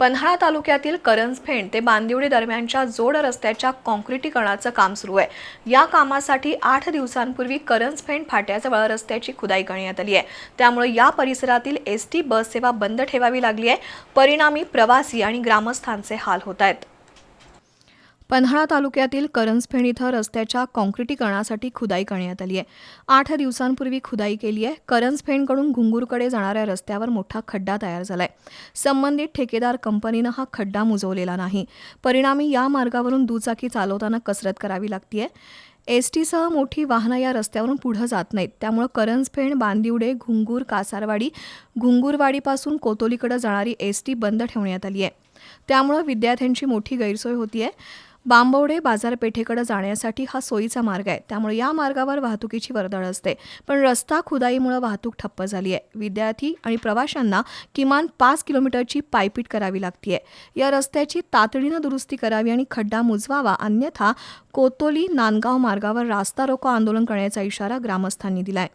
पन्हाळा तालुक्यातील करंजफेण ते बांदिवडी दरम्यानच्या जोड रस्त्याच्या काँक्रिटीकरणाचं काम सुरू आहे. या कामासाठी आठ दिवसांपूर्वी करंजफेण फाट्याजवळ रस्त्याची खुदाई करण्यात आली आहे. त्यामुळे या परिसरातील एस टी बस सेवा बंद ठेवावी लागली आहे. परिणामी प्रवासी आणि ग्रामस्थांचे हाल होत आहेत. पन्हाळा तालुक्यातील करंजफेण इथं रस्त्याच्या काँक्रिटीकरणासाठी खुदाई करण्यात आली आहे. आठ दिवसांपूर्वी खुदाई केली आहे. करंजफेणकडून घुंगूरकडे जाणाऱ्या रस्त्यावर मोठा खड्डा तयार झालाय. संबंधित ठेकेदार कंपनीनं हा खड्डा मुजवलेला नाही. परिणामी या मार्गावरून दुचाकी चालवताना कसरत करावी लागतीये. एस टीसह मोठी वाहनं या रस्त्यावरून पुढं जात नाहीत. त्यामुळं करंजफेण बांदिवडे घुंगूर कासारवाडी घुंगूरवाडीपासून कोतोलीकडे जाणारी एस टी बंद ठेवण्यात आली आहे. त्यामुळं विद्यार्थ्यांची मोठी गैरसोय होती आहे बांबवडे बाजारपेठेकडे जाण्यासाठी हा सोयीचा मार्ग आहे. त्यामुळे या मार्गावर वाहतुकीची वर्दळ असते. पण रस्ता खुदाईमुळे वाहतूक ठप्प झाली आहे. विद्यार्थी आणि प्रवाशांना किमान पाच किलोमीटरची पायपीट करावी लागतीय. या रस्त्याची तातडीनं दुरुस्ती करावी आणि खड्डा मुजवावा अन्यथा कोतोली नांदगाव मार्गावर रास्ता रोको आंदोलन करण्याचा इशारा ग्रामस्थांनी दिलाय.